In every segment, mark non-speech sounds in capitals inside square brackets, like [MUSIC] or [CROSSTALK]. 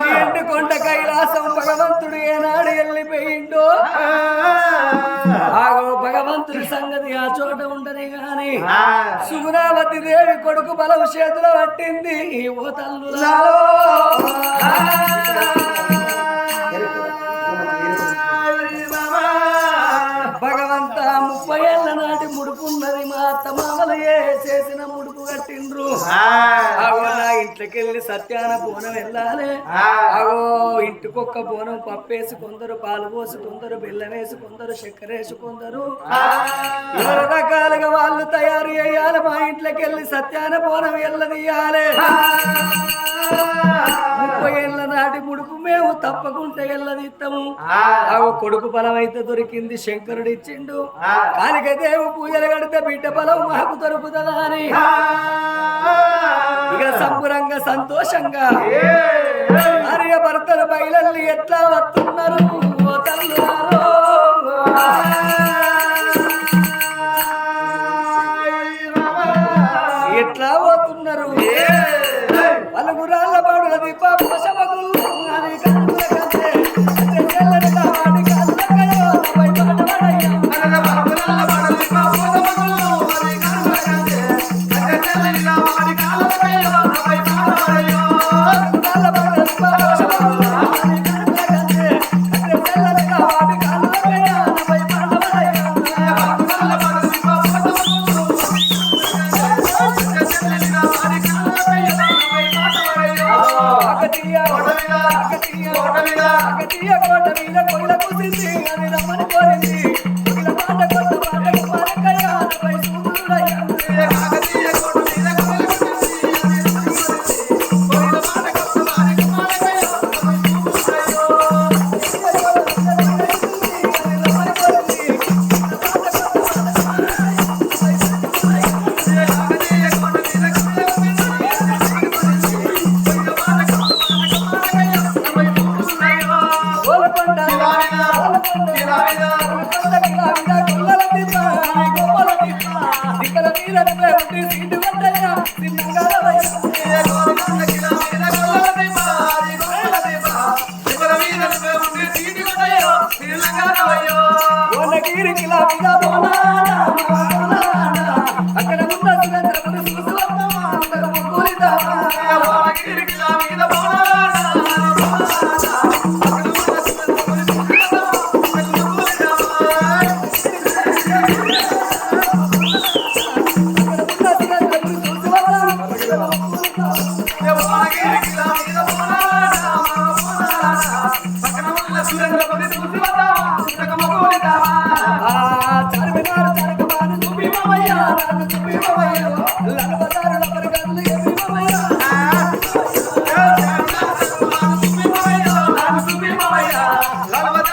కొండ కైలాసం భగవంతుడు ఏనాడు వెళ్ళిపోయిండో? ఆగో భగవంతుడి సంగతి ఆ చోట ఉండని గాని సుగుణావతి దేవి కొడుకు బలం చేతిలో పట్టింది ఓ తల్లు. భగవంత ముప్పై ఏళ్ళ నాటి ముడుపున్నది మా అత్త మామలయే చేసిన ముడుపు కట్టిండ్రు. ఇంట్లోకి వెళ్ళి సత్యాన బోనం వెళ్ళాలి. అగో ఇంటికొక్క బోనం పప్పేసి కొందరు పాలు పోసి కొందరు బెల్లం వేసి కొందరు చక్కెర వేసి కొందరు. ఇరవై రకాలుగా వాళ్ళు తయారు చేయాలి. మా ఇంట్లోకి వెళ్ళి సత్యాన బోనం వెళ్ళదీయాలి ముప్పై ఏళ్ళ నాటి ముడుపు మేము తప్పకుండా వెళ్ళదిస్తాము అగో కొడుకు బలం అయితే దొరికింది శంకరుడు ఇచ్చిండు. కాలిక దేవు పూజలు కడితే బిడ్డ బలం మాకు దొరుకుతుందా అని. ఇక సంబురంగా సంతోషంగా భార్య భర్తలు బయలల్లి ఎట్లా వస్తున్నారు? ఓ సీటు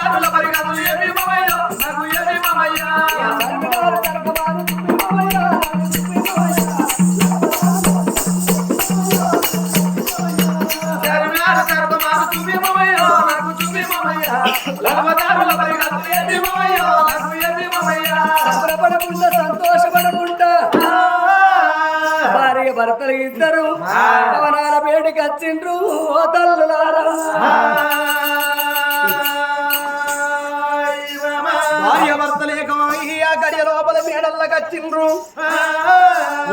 Claro, వచ్చిండ్రు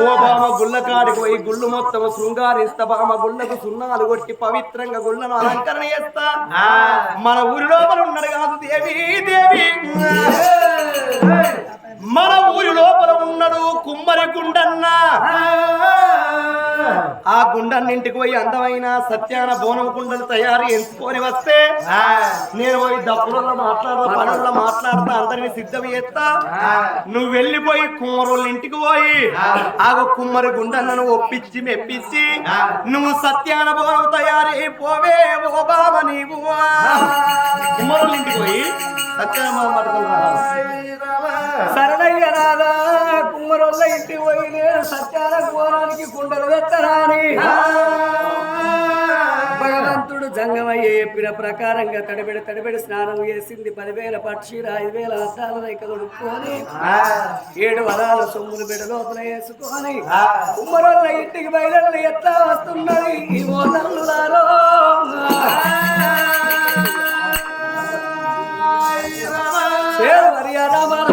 ఓ బామ గుళ్ళ కాడికి పోయి గుళ్ళు మొత్తం శృంగారిస్తా బామ గుళ్ళకు సున్నాలు కొట్టి పవిత్రంగా గుళ్ళను అలంకరణ చేస్తా. మన ఊరి లోపల ఉన్నాడు కాదు దేవి దేవి. మన ఊరి లోపల ఉన్నాడు కుమ్మరి గుండన్న. ఆ గుండన్నింటికి పోయి అందమైన సత్యాన బోనం కుండలు తయారు ఎంచుకొని వస్తే నేను పోయి దప్పులలో మాట్లాడతా పనుల్లో మాట్లాడతా అందరిని సిద్ధం చేస్తా. నువ్వు వెళ్ళిపోయి కుమ్మరోళ్ళ ఇంటికి పోయి ఆగో కుమ్మరి గుండన్నను ఒప్పించి మెప్పించి నువ్వు సత్యాన బోనం తయారు అయిపోవే ఓ బామ నీవు కుమ్మరోళ్ళ ఇంటికి పోయి సత్యాన బోనం పట్టుకొని రా. శరణయ్య రాదా కుమ్మరోళ్ళ ఇంటి పోయి నేను సత్యాల కోరాను తాగడానికి కుండలు పెట్టరాని భగవంతుడు జంగమయ్య చెప్పిన ప్రకారంగా తడిబెడి తడిబెడి స్నానం చేసింది. పదివేల పక్షిర ఐదు వేల అద్దాల రేఖ కొడుక్కొని ఏడు వరాల సొమ్ములు బిడ లోపల వేసుకొని కుమ్మరోళ్ళ ఇంటికి బయలు ఎట్లా వస్తున్నది? ఈ రామ రామో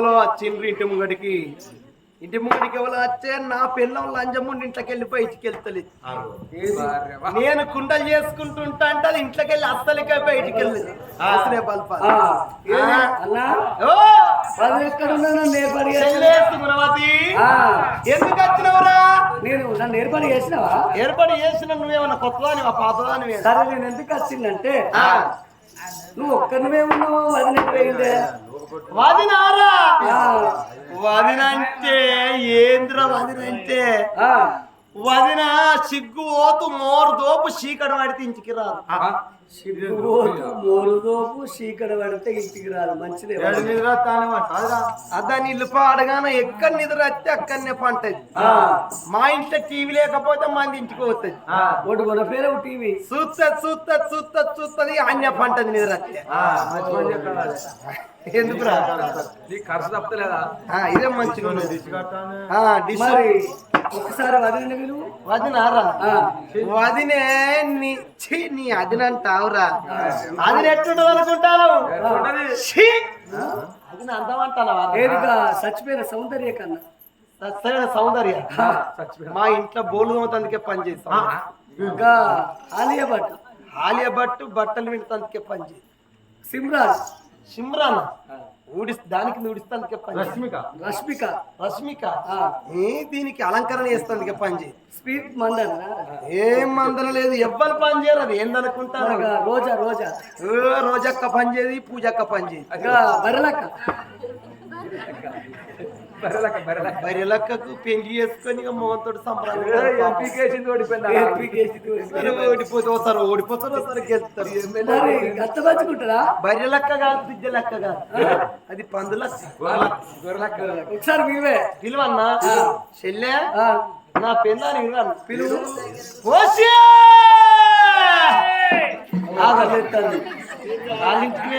ఎవరో వచ్చిండ్రు ఇంటి ముంగడికి ఇంటి ముంగడికి ఎవరో వచ్చే నా పిల్లం లంజముండి ఇంట్లోకి వెళ్ళిపోయి ఇటుకెళ్తలేదు నేను కుండలు చేసుకుంటుంటా అంటే అది ఇంట్లోకి వెళ్ళి అస్సలకే బయటికి వెళ్ళదు అసలే బల్ప ఎందుకు వచ్చినవరా? నేను నన్ను ఏర్పాటు చేసినావా? ఏర్పాటు చేసిన నువ్వేమన్నా కొత్తదానివా పాతదానివే? సరే నేను ఎందుకు వచ్చిందంటే నువ్వు ఒక్కరివే ఉన్నావు వదిలినట్టు పోయిందే వదినారా? వదినంటే ఏంద్ర వదినంటే? వదిన సిగ్గు ఓతు మోరు దోపు చీకటి పడితే ఇంటికి రాదు. మోరుదోపు పడితే ఇంటికి రాదు మంచిదే. అదని ఇల్లు పాడగానే ఎక్కడ నిద్ర వస్తే అక్కడనే పంటది మా ఇంట్లో టీవీ లేకపోతే మంది ఇంటికి పోతుంది ఒకటి కొన పేరు టీవీ? చూస్త చూస్త చూస్త చూస్తది అన్య పంటది నిద్ర వస్తే. ఎందుకు రా ఖర్చు తప్పలేదా ఆ, ఇదే మంచిగా డిష్ ఒకసారి వదిలిన విలువ వదినారా. వదినే నీ ఛీ, నీ అదినంటావురా. అది ఎట్టుండదు అనుకుంటాను ఛీ! అదిన ఏదిగా? చచ్చిపోయిన సౌందర్య కన్నా. సరైన సౌందర్య? మా ఇంట్లో బోలు తోమతందుకే పని చేస్తాం. ఇంకా ఆలియా భట్. ఆలియా భట్ బట్టలు వింటందుకే పని చేస్తాం. సిమ్రాన్. సిమ్రాన్? ఊడి దానికి చేస్తాం. రష్మిక. రష్మిక. రష్మిక. ఆ, ఏ దీనికి అలంకరణ పని చేయి. స్పీడ్ మందన? ఏం మందన లేదు ఎవ్వరు పని చేయరు అది ఏందనుకుంటారు? రోజా రోజా. రోజక్క పని చేయదు పూజక్క పని చేయదు బరలక్క బరిలక్కకు పెళ్ళి చేసుకొని ఇక మోహన్తో ఓడిపోతే వస్తారు ఓడిపోతారు వస్తారు గెలుస్తారు. బర్రెలక్క కాదు బిడ్డ లెక్క కాదు అది గొర్రెలక ఒకసారి మీవే పిలువన్నా చెల్లె? నా విన్నాను పిలువు. ఆగలేస్తాను వాళ్ళింటికి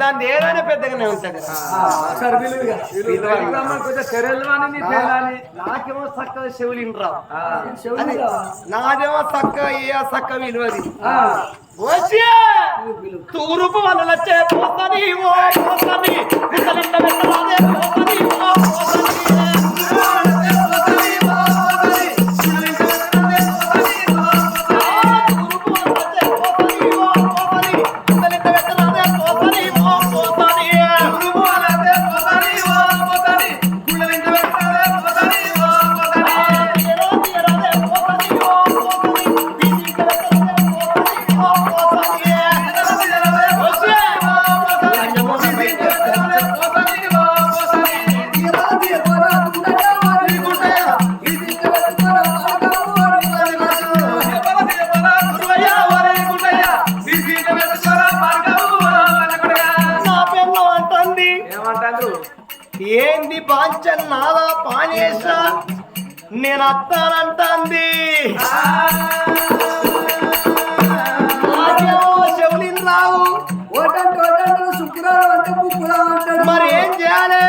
దాన్ని ఏదైనా పెద్దగానే ఉంటది నాకేమో చక్కగా చెవులు రావు. నాదేమో చక్క ఏ చక్క విలువది. తూరుపు వలలచ్చే పోతని ఓ పోతని పోతని ఏంది బాంచన్ నాదా పానేశ నేను అత్తానంటాంది. చెవులిన్ రావు. మరి ఏం చేయాలి?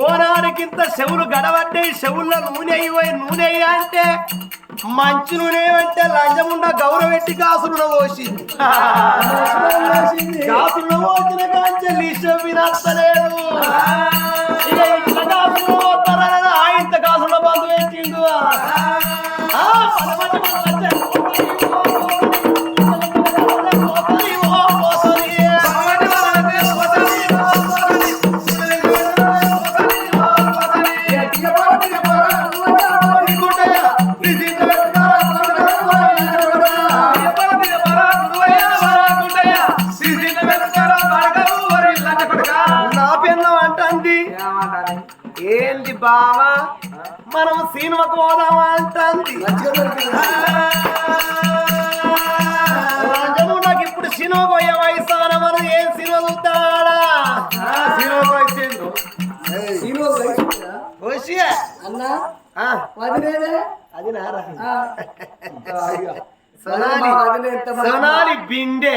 ఓనాడికింత చెవులు గడబడ్డాయి చెవుల్లో నూనె అయిపోయి నూనె అయ్యా అంటే మంచి నూనె అంటే లంచముండ గౌరవెట్టి కాసులున పోసింది. [LAUGHS] కాసులున పోసిన కాంచెల్లి వినస్తలేదు ఆయన ఇంత కాసులు పోతారని కాసుల బంధు పెట్టిండు బావా మనం సినిమాకు పోదామా అంటుంది. నాకు ఇప్పుడు సినిమా పోయే వయసు మనం ఏం సినిమా చూద్దాడా సినిమా వచ్చిండ్రు సీను వయసురా? వచ్చి అన్నా? అది నారా. సోనాలి. బిందె.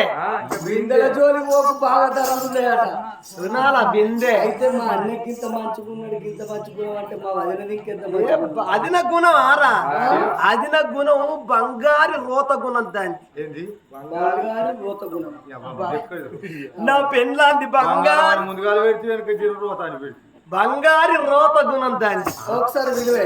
బిందెల జోలి పోకు బాగా ధరలు ఉన్నాయట సోనాల బిందె. అయితే మా అన్నకి ఇంత మంచుకున్నాడు ఇంత అంటే మా వదిన ఇంకెంత గుణం ఆరా? అదిన గుణం బంగారు రోత గుణం దాన్ని బంగారు రోత గుణం. నా పెళ్ళాంది బంగారు ముందుగా పెడితే వెనక జీరో రోతాన్ని పెట్టి. బంగారు రోత గుణం దాన్ని ఒకసారి విలువే.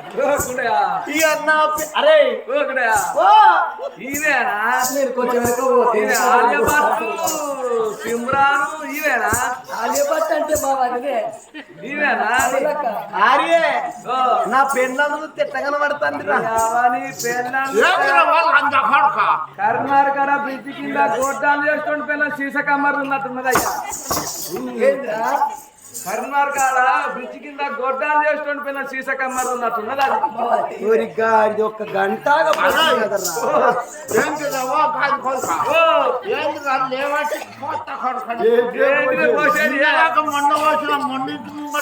అరే! ఇవేనా మీరు కొంచెం ఆర్యభట్టు సిమ్రాను ఇవేనా? ఆలియభట్ అంటే ఇవేనా. ఆర్యే నా పెళ్ళందు తిట్టగన పడుతుంది అవని పెళ్ళాం కర్ణాటక బ్రిడ్జ్ కింద గోడ్డాలు చేసుకొని పిల్ల సీస కమ్మర్ ఉన్నట్టున్నది కర్ణాటక బ్రిడ్జ్ కింద గొడ్డాలు చేసుకొని సీస కమ్మర్ ఉన్నట్టున్నది అది. ఊరిగా ఇది ఒక ఓ, ఏంటిది పోసేది? మొన్న పోసిన ముంగడు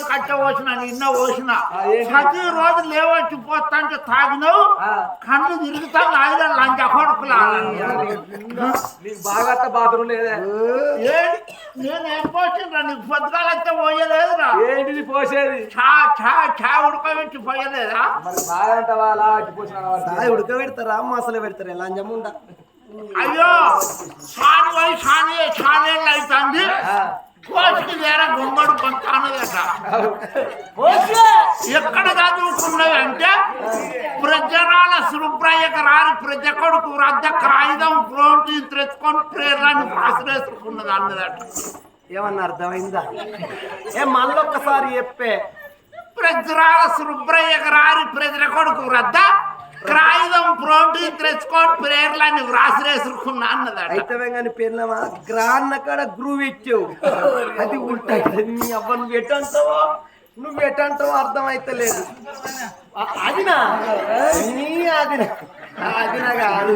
కట్ట పోసిన నిన్న పోసిన. ఆ, ఏంటి? ప్రతి రోజు లేవచ్చి పోతాంటే తాగినావు? ఆ. కళ్ళు తిరుగుతా ఆయన లంచ కొడుకులా? నీకు బాగా బాత్రూమ్ లేదే ఏంటి నేనేం పోసిండ్రా నీకు పొద్దుగాలంతా పోయలేదురా? ఏంటిది పోసేది? చా చా చా ఉడకబెట్టి పోయలేదా? మరి బాగా అంటావా? అలా అట్టి పోసిన ఉడకబెడతారా మసలు పెడతారా ఇలా జముండ అయ్యో సాని పోయి సాని సానేళ్ళు అవుతుంది కోసికి వేరే గుమ్మడి కొంటానదట ఎక్కడ చదువుకున్నవి అంటే ప్రజరాల సుబ్రయ్యక రాని ప్రజ కొడుకు రద్ద కాగితం ప్రోటీన్ తెచ్చుకొని ప్రేరణని ఆశ్రయిస్తున్నది అన్నదట ఏమన్నా అర్థమైందా? ఏ మళ్ళొక్కసారి చెప్పే. ప్రజరాల సుబ్రయ్యక రాని ప్రజల కొడుకు రద్ద కాగితం ప్రోటీన్ తెచ్చుకొని ప్రేరణని వ్రాసిరేసుకున్నా అన్నదట. అయితే కానీ పెళ్ళమా గ్రాన్న కాడ గ్రూవ్ ఇచ్చావు. అది ఉంటాయి నీ అవ్వ నువ్వు ఎటంటావో నువ్వు ఎటంటావో అర్థం అయితలేదు అ- అదినా నీ అదిన అదిన కాదు.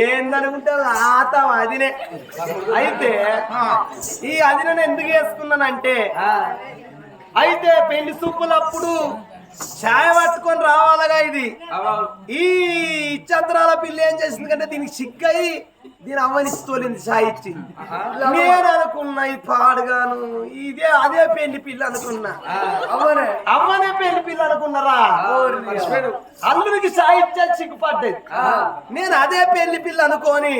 ఏందనుకుంటే ఆతం అదినే అయితే ఈ అదినను ఎందుకు వేసుకున్నానంటే అయితే పెళ్ళి సూపులప్పుడు ఛాయ పట్టుకొని రావాలగా ఇది. ఈ చంద్రాల పిల్లి ఏం చేసింది కంటే దీనికి సిగ్గయి దీని అవ్వని తోలింది ఇచ్చి నేను అనుకున్నా ఈ పాడుగాను ఇదే అదే పెళ్ళి పిల్ల అనుకున్నా. అవ్వనే అవ్వనే పెళ్ళి పిల్ల అనుకున్నారా? ఛాయ్ ఇచ్చాను సిగ్గుపడ్డది. నేను అదే పెళ్ళి పిల్ల అనుకోని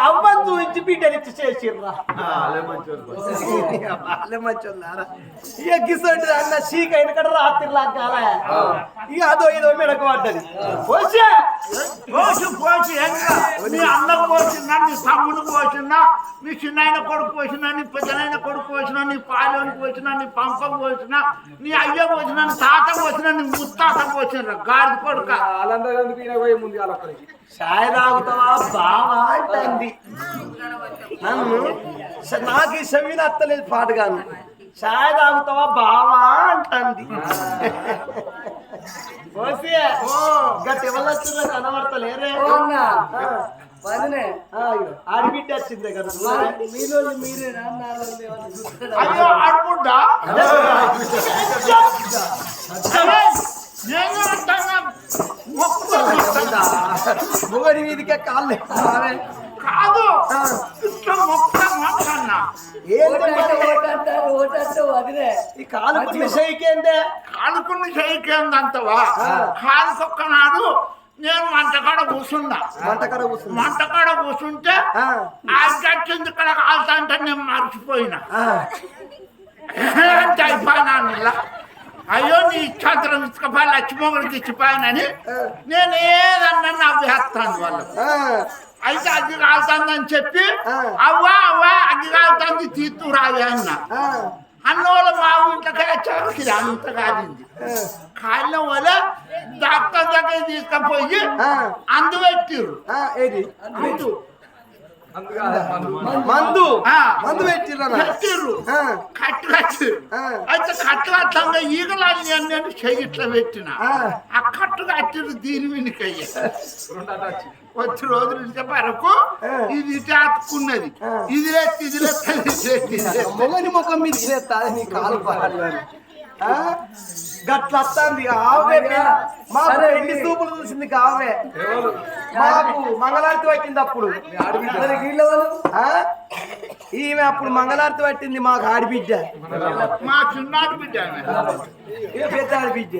అవ్వని చూపించి బిడ్డనిచ్చి చేసిర్రా మంచోళ్ళారా ఇక గిసోటి అన్న చీక వెనకడ రాత్రి లాగాల ఇక అదో ఇదో మెడకు పడ్డది. వచ్చే! పోసి పోసి మీ అన్న పోసిందా నీ తమ్ముడు పోసిందా మీ చిన్నాయన కొడుకు పోసినా నీ పెద్దనైన కొడుకు పోసినా నీ పాలోని పోసినా నీ పంపకు పోసినా నీ అయ్య పోసినా నీ తాత పోసినా నీ ముత్తాత పోసినా గాడి కొడుక. చాయ్ తాగుతావా? బావా అంటుంది. నన్ను నాకు ఈ చెవిని అత్తలేదు పాటగాను. చాయ్ తాగుతావా? బావా అంటుంది. ఆడిబిడ్డ వచ్చిందే కదా. మీలో మొక్కుతా మొగడి మీదికే కాళ్ళు కాదు. ఇట్లా మొక్క మాట్లాడినా ఓటంటే ఓటంటారు, ఓటంటే వదినే ఈ కాలు విషయకేందే కాలుకున్న నాడు నేను వంటకాడ కూర్చున్నా వంటకర కూర్చుంది వంటకాడ కూర్చుంటే ఆ. గచ్చింది ఇక్కడ కాలుతా అంటే నేను మర్చిపోయినా. అంటే అయిపోయినాను ఇలా. అయ్యో నీ ఇచ్చాంతరం ఇసుకపోయి లక్ష్మోగుడికి ఇచ్చిపోయానని నేను ఏదన్నా నవ్వేస్తాను వాళ్ళు అయితే అది కాలుతుందని చెప్పి అవ్వా అవ్వా అది కాలుతుంది తీర్తు రావి అన్న. అన్నోళ్ళ మా ఇంట్లోకి వచ్చారు అంత కాదింది కాళ్ళ వల్ల డాక్టర్ దగ్గర తీసుకుపోయి అందు పెట్టిర్రు. ఏది? అందు మందు. ఆ. మందు పెట్టిర్రా పెట్టిర్రు. కట్టు కట్టు అయితే కట్టు కట్టంగా ఈగలాన్ని నేను చెయ్యి ఇట్లా పెట్టిన. ఆ. కట్టు కట్టిరు దీని వెనుకయ్య వచ్చి రోజుల నుంచి వరకు ఇది అతుక్కున్నది ఇది లేచి ఇది లేచి. మొగని ముఖం మీద చేస్తా నీ కాలు గట్ల వస్తుంది ఆవే మాకు పెళ్ళి ఇది- చూపులు చూసింది ఆవే మాకు మంగళారతి పట్టింది అప్పుడు? ఈమె అప్పుడు మంగళారతి పట్టింది మాకు ఆడిబిడ్డ. మా చిన్నాడు బిడ్డ ఆమె. ఏ పెద్ద ఆడిబిడ్డ?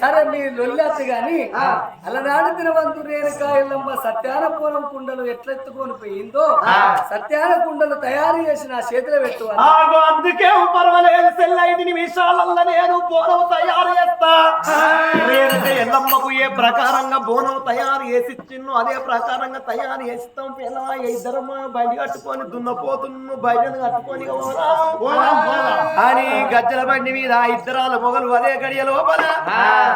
సరే మీ లొల్లచ్చు గాని అలనాడు తినవంతు రేణుకాయలమ్మ సత్యాన పూరం కుండలు ఎట్లెత్తుకొని పోయిందో సత్యాన కుండలు తయారు చేసి నా చేతిలో పెట్టుకోవాలి ఆగో అందుకే పర్వాలేదు సెల్ ఐదు నిమిషాలల్లో నేను బోనం తయారు చేస్తా. ఎల్లమ్మకు ఏ ప్రకారంగా బోనం తయారు చేసి ఇచ్చిన్ను అదే ప్రకారంగా తయారు చేస్తాం. పిల్ల ఇద్దరమ్మ బండి కట్టుకొని దున్నపోతున్ను బయటను కట్టుకొని. అని గజ్జల బండి మీద ఇద్దరాల మొగలు అదే గడియ లోపల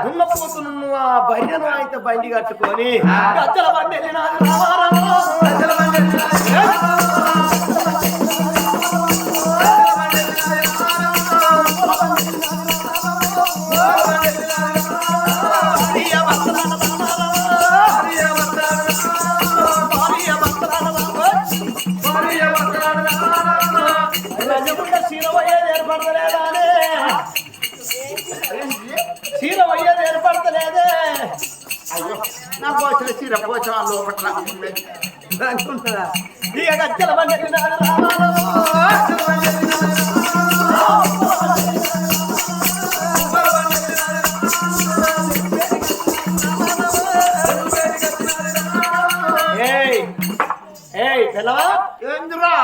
దున్నపోతున్ను ఆ బయటను అయితే బండి కట్టుకొని గజ్జల బండి వెళ్ళినాడు నా పోచిన చీర పోచా లోపల ఉన్నది. అనుకుంటున్నా ఇక గజ్జల బండి పిల్లవా ఏందిరా?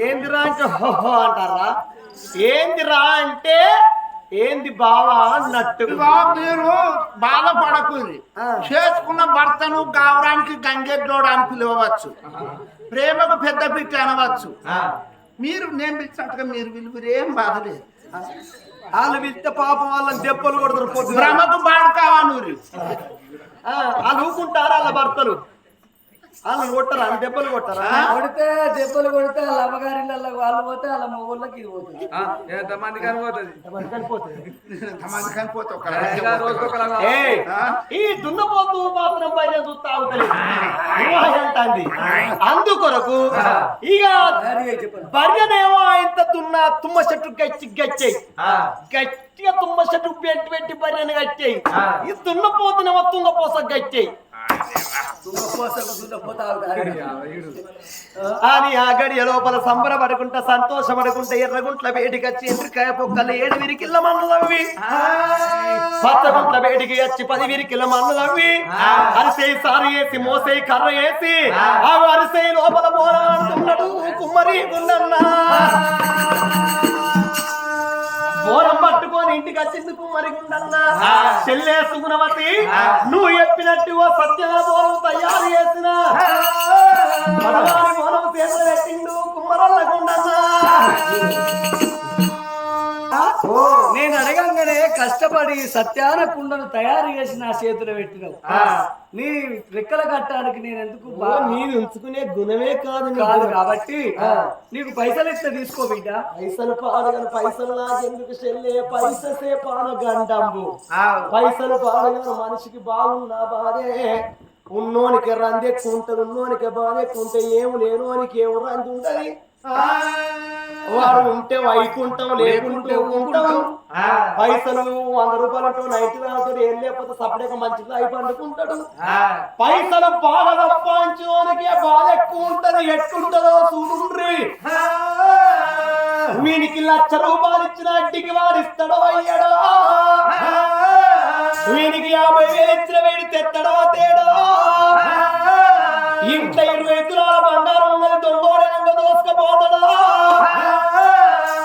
ఏందిరా అంటే హోహో అంటారా? ఏందిరా అంటే ఏంది బావా అన్నట్టు? ఇదిగో మీరు బాధపడకూరి. చేసుకున్న భర్తను గావరానికి గంగెడ్డోడు అని పిలవచ్చు ప్రేమకు పెద్ద పిట్టి అనవచ్చు. మీరు నేను పిలిచినట్టుగా మీరు పిలుపురు ఏం బాధలేదు వాళ్ళు పిలిస్తే పాపం వాళ్ళని దెబ్బలు కొడతారు భ్రమకు బాడుకావా నూరి ఆ, వాళ్ళు ఊకుంటారా వాళ్ళ భర్తలు? వాళ్ళని కొట్టరా? వాళ్ళు దెబ్బలు కొట్టరా? కొడితే దెబ్బలు కొడితే వాళ్ళ అమ్మగారిళ్ళ వాళ్ళు పోతే వాళ్ళ మొగుళ్ళకి ఇది పోతుంది. ఎంతమంది కనిపోతుంది ఎంతమంది కనిపోతే ఒక రోజుకొకలాగా ఏయ్, ఈ దున్నపోతు మాత్రం పైన చూస్తా అవుతలేదు అంటుంది. అందుకొరకు ఇక భార్యనేమో ఇంత తున్న తుమ్మ చెట్టు గచ్చి గచ్చాయి. గట్టిగా తుమ్మ చెట్టు పెట్టి పెట్టి భార్యను గచ్చాయి. ఈ దున్నపోతునేమో తుంగపోస గచ్చాయి. అని ఆ గడియ లోపల సంబరపడుకుంటా సంతోషపడుకుంటా ఎర్రగుంట్ల వేడికి వచ్చి ఎండ్రికాయ పొక్కలు ఏడు విరికిల్ల మన్ను తవ్వి పచ్చగుంట్ల వేడికి వచ్చి పది విరికిళ్ళ మన్ను తవ్వి అరిసే సారు వేసి మోసే కర్ర వేసి ఆ అరిసే లోపల పోరాడుతున్నాడు కుమ్మరి గుండన్నా. బోరం ఇంటికి వచ్చింది కుమ్మరి గుండన్నా చెల్లె సుగుణవతి నువ్వు చెప్పినట్టు ఓ బోరం తయారు చేసిన. పడవారి బోరం చేతులు పెట్టిండు కుమ్మరల్ల గుండన్నా. నేను అడగంగానే కష్టం కష్టపడి సత్యాన కుండను తయారు చేసి నా చేతిలో పెట్టినావు. నీ రెక్కల కట్టడానికి నేను ఎందుకు నేను ఉంచుకునే గుణమే కాదు. కాదు కాబట్టి నీకు పైసలు ఇస్తే తీసుకో బిడ్డ. పైసలు పాడగను పైసలు నాకెందుకు చెల్లే? పైససే పాన గండంబు పైసలు పాడగను మనిషికి బాగున్నా బాధే. ఉన్నోనికి రంది ఉంటది ఉన్నోనికి బాధ ఎక్కువ ఉంటే ఏమి లేనోనికి ఏమి రంది ఉంటది? వాడు ఉంటే వైకుంటాం లేకుంటే ఉంటాం పైసలు వంద రూపాయలతో నైన్టీ నాలుగు ఏం లేకపోతే సపరేట్ మంచిది అయి పండుకుంటాడు. పైసలు బాగా తప్పించోనికి బాధ ఎక్కువ ఉంటది ఎట్టుంటదో చూడుండ్రి. వీనికి లక్ష రూపాయలు ఇచ్చిన అడ్డికి వాడు ఇస్తాడో అయ్యాడో. వీనికి యాభై వేలు ఇచ్చిన వీడి తెత్తడో తేడో. ఇంత ఇరవై తులాల బంగారం ఉన్నది దొంగోడనంగా దోసుకపోతాడో.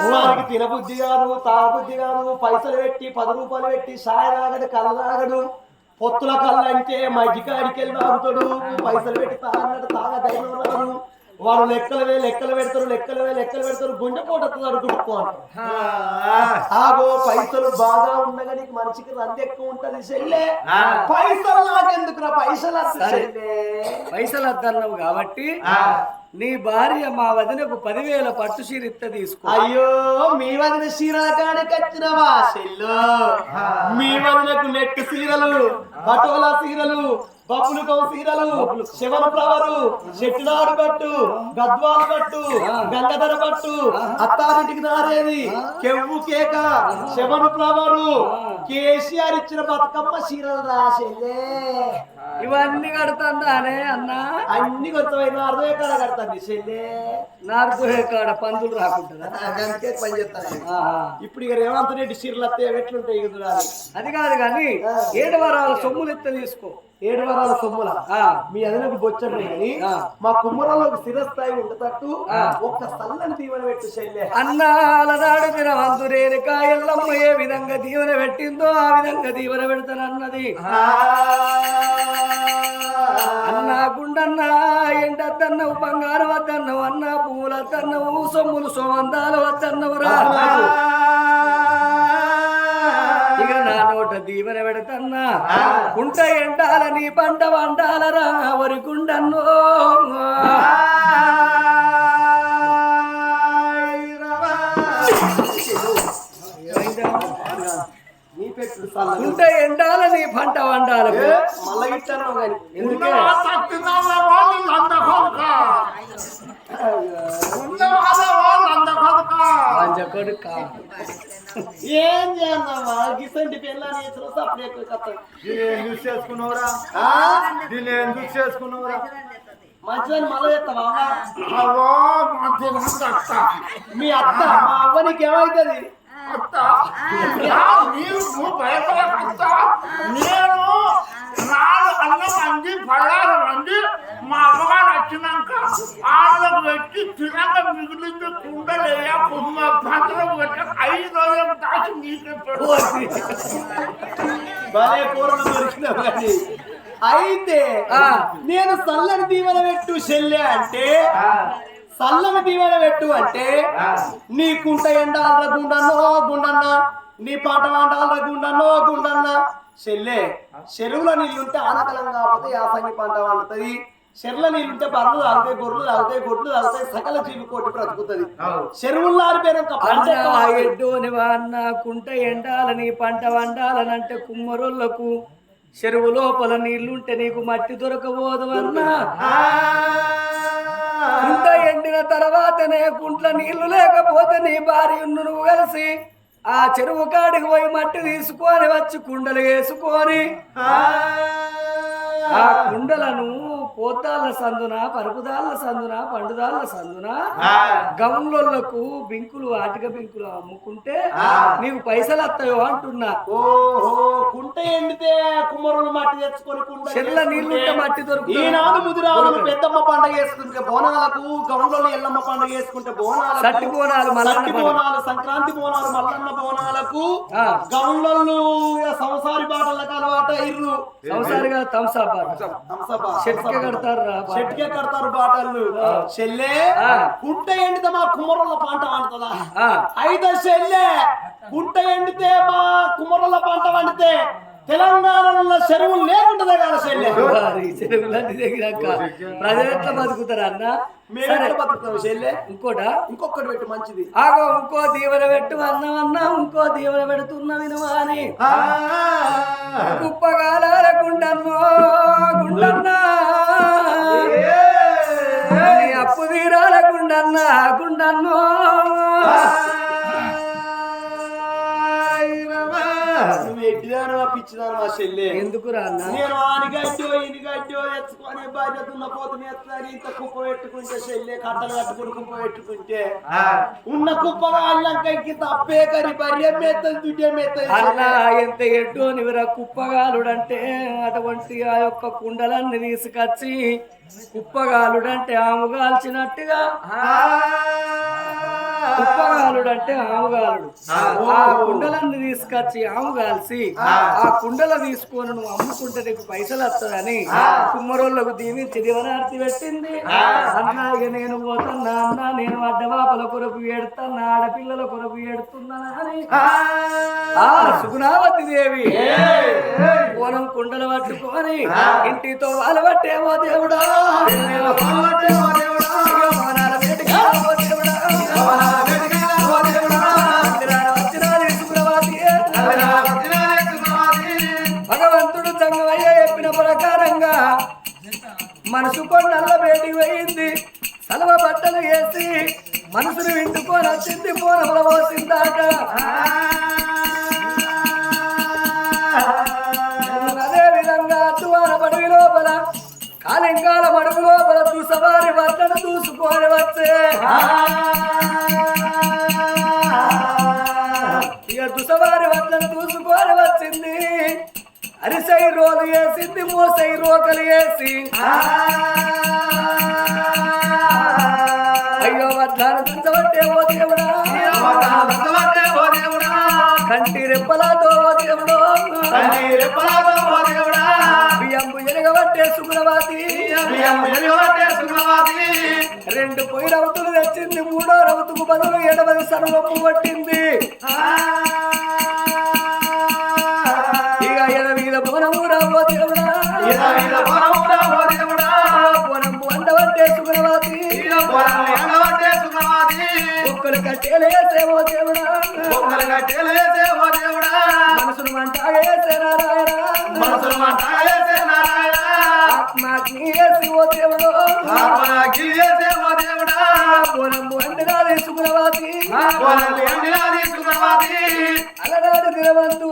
వారికి తినబుద్ధి కాదు తాగబుద్ధి కాదు పైసలు పెట్టి పది రూపాయలు పెట్టి సాయ తాగడు కళ్ళ తాగడు పొత్తుల కళ్ళ అంటే మధ్యకాడికి వెళ్ళి తాగుతాడు పైసలు పెట్టి తాగన్నట్టు తాగ ధైర్యం రాదు వాడు లెక్కలవే లెక్కలు పెడతారు లెక్కలవే లెక్కలు పెడతారు గుండె పోటొస్తుంది గుట్టుకో ఆగో పైసలు బాగా ఉండగా నీకు మనిషికి రంది ఎక్కువ ఉంటది చెల్లె. పైసలు నాకెందుకురా? పైసలు. పైసలు వద్దన్నావు కాబట్టి నీ భార్య మా వదినకు పదివేల పట్టు చీర ఇత్త తీసుకో. అయ్యో మీ వదిన చీరకానికి వచ్చినవా చెల్లు? మీ వదినకు నెట్ సీరలు బటోలా సీరలు బప్పులుకం సీరలు శివన ఫ్లవరు చెట్టునాడు పట్టు గద్వాలు పట్టు గంగధర పట్టు అత్తారింటికి నారేది కెవ్వు కేక శివన ఫ్లవరు కేసీఆర్ ఇచ్చిన బతుకమ్మ చీరలు రా చెల్లే ఇవన్నీ కడతానే అన్నా? అన్ని కొత్తమైన అరవై కాడ కడతాను చెల్లే. నాకు కాడ పందులు రాకుంటుందా? అందుకే పని చేస్తాను. ఆహా. ఇప్పుడు ఇక రేవంత్ రెడ్డి చీరలు వస్తే ఎట్లుంటాయి అది కాదు కానీ ఏడు వారాల సొమ్ములు ఇత్త తీసుకో. ఏడు వారాల సొమ్ముల మీ అదనకు బొచ్చడు కానీ ఆ. మా కుమ్మరంలో ఒక స్థిరస్థాయి ఉండేటట్టు ఒక్క సల్లని దీవెన పెట్టు శల్య అన్నాలనాడు తినవంతు రేణుక ఎల్లమ్మ ఏ విధంగా దీవెన పెట్టిందో ఆ విధంగా దీవెన పెడతానన్నది. అన్నా గుండన్నా ఎండద్దన్నవు బంగారం వద్దన్నవు అన్నా పువ్వులు వద్దన్నవు సొమ్ములు సోమందాలు వద్దన్నవు రా ఇక నా నోట దీవెన పెడతన్నా. కుంట ఎండాల నీ పంట వండాలరా వరి కుండన్నో. నీ పెట్టు సల్లని కుంట ఎండాల నీ పంట వండాలకు మళ్ళీ ఇస్తాను కానీ. ఎందుకే? లంజ కొడుక. ఏం చేద్దామా గిసంటి పిల్లని ఇతరు సపరేట్ కథ దీన్ని ఎందుకు చేసుకున్నావురా? దీన్ని ఎందుకు చేసుకున్నావురా? మంచిదని మళ్ళీ అత్త మీ అత్త మా అవ్వ నీకు ఏమైతుంది అత్త. మీరు నేను నాలుగు అన్నం అంది పళ్ళారు అంది మా అమ్మగారు వచ్చినాక ఆళ్ళకు పెట్టి తినక మిగిలింది కుండలేయ కుమ్మ భద్రం పెట్టి ఐదు రోజులకు దాచి నీకే అయితే ఆ. నేను సల్లని దీవెన పెట్టు చెల్లె అంటే సల్లని దీవెన పెట్టు అంటే నీ కుంట ఎండాల గుండన్నో గుండన్న నీ పాట వండాల గుండన్నో గుండన్న. చెల్లె చెరువులో నీళ్ళుంటే ఆనకలం కాకపోతే యాసంగి పంట వండుతుంది చెర్ల నీళ్ళుంటే బర్రెలు తాగుతాయి గొర్రెలు తాగుతాయి గొడ్లు తాగుతాయి సకల జీవి కోటి బ్రతుకుతుంది. చెరువుల్లో ఆరిపోయినాక పంట అన్నా వాన్న కుంట ఎండాలని పంట వండాలనంటే కుమ్మరోళ్ళకు. చెరువు లోపల నీళ్ళుంటే నీకు మట్టి దొరకబోదు అన్నా. ఇంత ఎండిన తర్వాతనే కుంట్ల నీళ్ళు లేకపోతే నీ భార్య నువ్వు కలిసి ఆ చెరువు కాడికి పోయి మట్టి తీసుకొని వచ్చి కుండలు వేసుకొని. ఆ. కుండలను పోతాళ్ళ సందున పరుపుదాళ్ళ సందున పండుదాళ్ళ సందున గౌన్లకు బింకులు ఆటిక బింకులు అమ్ముకుంటే నీకు పైసలు వస్తాయో అంటున్నా ఓహో కుంట ఎండితే కుమ్మరులు మట్టి తెచ్చుకొని చెల్ల నీళ్ళుంటే మట్టి దొరుకుతుంది ఈనాడు ముదిరాలు పెద్దమ్మ పండుగ చేసుకుంటే బోనాలకు గౌండ్లలో ఎల్లమ్మ పండుగ చేసుకుంటే బోనాలకు సట్టి బోనాలు, సట్టి. బోనాలు సంక్రాంతి బోనాలు మల్లన్న బోనాలకు ఆ. ఇక సంసారి బాటలకు అలవాట ఇర్రు సంసారిగా థమ్సప్ హంసబా, హంసబా. కడతారు. చెట్టుకే కడతారు బాటలు చెల్లె. కుంట ఎండితే మా కుమ్మరుల పంట ఆ. అయితే చెల్లె కుంట ఎండితే మా కుమరుల పంట వండితే తెలంగాణలో ఉన్న చెరువులు లేకుండా వారి చెరువులన్నీ దగ్గరక్క ప్రజలు ఎట్లా బతుకుతారు అన్న? ఇంకోటా? ఇంకొకటి పెట్టి మంచిది. ఆగో ఇంకో దీవెన పెట్టు అన్నమన్నా ఇంకో దీవెన పెడుతున్న వినువా అని. కుప్పగాల గుండన్నో. గుండన్నా అప్పు తీరాల గుండన్నా గుండన్నో. నువ్వు ఎట్టిదాను మా పిచ్చిదాను మా చెల్లె. ఎందుకు రా అన్న? నేను ఆనిగడ్డో ఇనిగడ్డో ఎత్తుకొని బాధ్యత ఉన్న పోతుని ఎత్తుకొని ఇంత కుప్ప పెట్టుకుంటే చెల్లె కట్టలు కట్టుకుని కుప్ప పెట్టుకుంటే ఉన్న ఇంక తప్పే కరి ఎంత ఎడ్డో నివరా కుప్పగాలుడంటే అటువంటి ఆ యొక్క కుండలన్నీ తీసుకొచ్చి కుప్పగాలుడంటే ఆము కాల్చినట్టుగా. కుప్పగాలుడంటే ఆముగాలుడు ఆ కుండలన్నీ తీసుకొచ్చి కాల్చి ఆ కుండల తీసుకొని నువ్వు అమ్ముకుంటే నీకు పైసలు వస్తుందని కుమ్మరోళ్ళకు దీవించి దివనార్తి పెట్టింది అన్నాగా నేను పోతున్నా అన్న నేను అడ్డవాపల కొరకు ఏడుతున్నా ఆడపిల్లల కొరకు ఏడుతున్నా అని ఆ సుగుణావతి దేవి పోనం కుండలు పట్టుకొని ఇంటితో వాళ్ళు పట్టేవో దేవుడా భవనాల మనసును వింటుకొని వచ్చింది ప్రవసిందాక అదే విధంగా అద్దువాన పడుగు లోపల కాలింగాల మడుగు లోపల చూసవారి బట్టలు చూసుకోని వచ్చే. ఇక దుసవారి వచ్చింది. అరిసై రోలు వేసింది మోసై రోకలు వేసి. ఆ వడ్డాను దంచబట్టే ఓ దేవుడా. కంటి రెప్పలతో ఓ దేవుడో. బియ్యంబు ఎరగబట్టే సుగుణవాతి రెండు పొయ్యి రవతులు తెచ్చింది మూడో రవతుకు బదులు ఎడవది సర్వపు పట్టింది ఇక మీద బోనము రాబో దేవుడా. బోనము అండబట్టే ఒక్కరు కట్టేలేసేవో దేవుడా. మనసును మంటాగేసే నారాయణ ఆత్మాకి వేసి ఓ దేవుడు. బోనము అండరాది సుగుణవాతి అలనాడు దినవంతు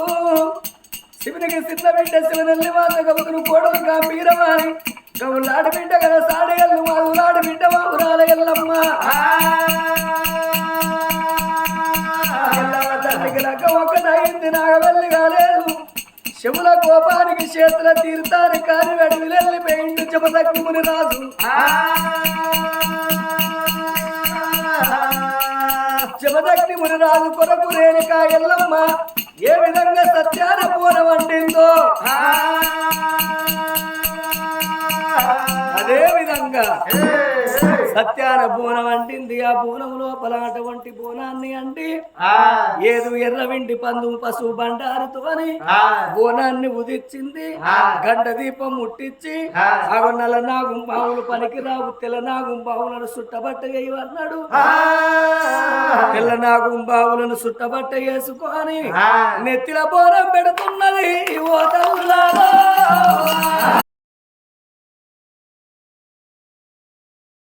శివునికి సిద్ధ బిడ్డ శివనల్లి వాత గబుకును కోడలు గంభీరమాని గవులాడి బిడ్డ గల సాడగల్లు మావులాడి బిడ్డ మావురాల ఎల్లమ్మ ఎల్లమ్మ ఒక్కటైంది నాగవల్లి కాలేదు శివుల కోపానికి చేతుల తీర్థాన్ని కాని వెడవిలెల్లి పెయిండు చెమదక్కుముని రాజు. జమదగ్ని మునిరాజు కొరకు రేణుక ఎల్లమ్మ ఏ విధంగా సత్యాన పూన వండిందో అదే విధంగా. సత్యాన బోనం అంటింది ఆ బోనం లోపల అటువంటి బోనాన్ని అంటి ఏదు ఎర్రవిండి పందు పశువు బండారుతో అని బోనాన్ని ఉదిచ్చింది. గంట దీపం ముట్టించి అవి నల్ల నాగు బావులు పనికి రావు తెల్ల నాగు బావులను సుట్టబట్ట అన్నాడు. తెల్ల నాగు బావులను సుట్టబట్ట వేసుకొని నెత్తిల బోనం పెడుతున్నది ఓ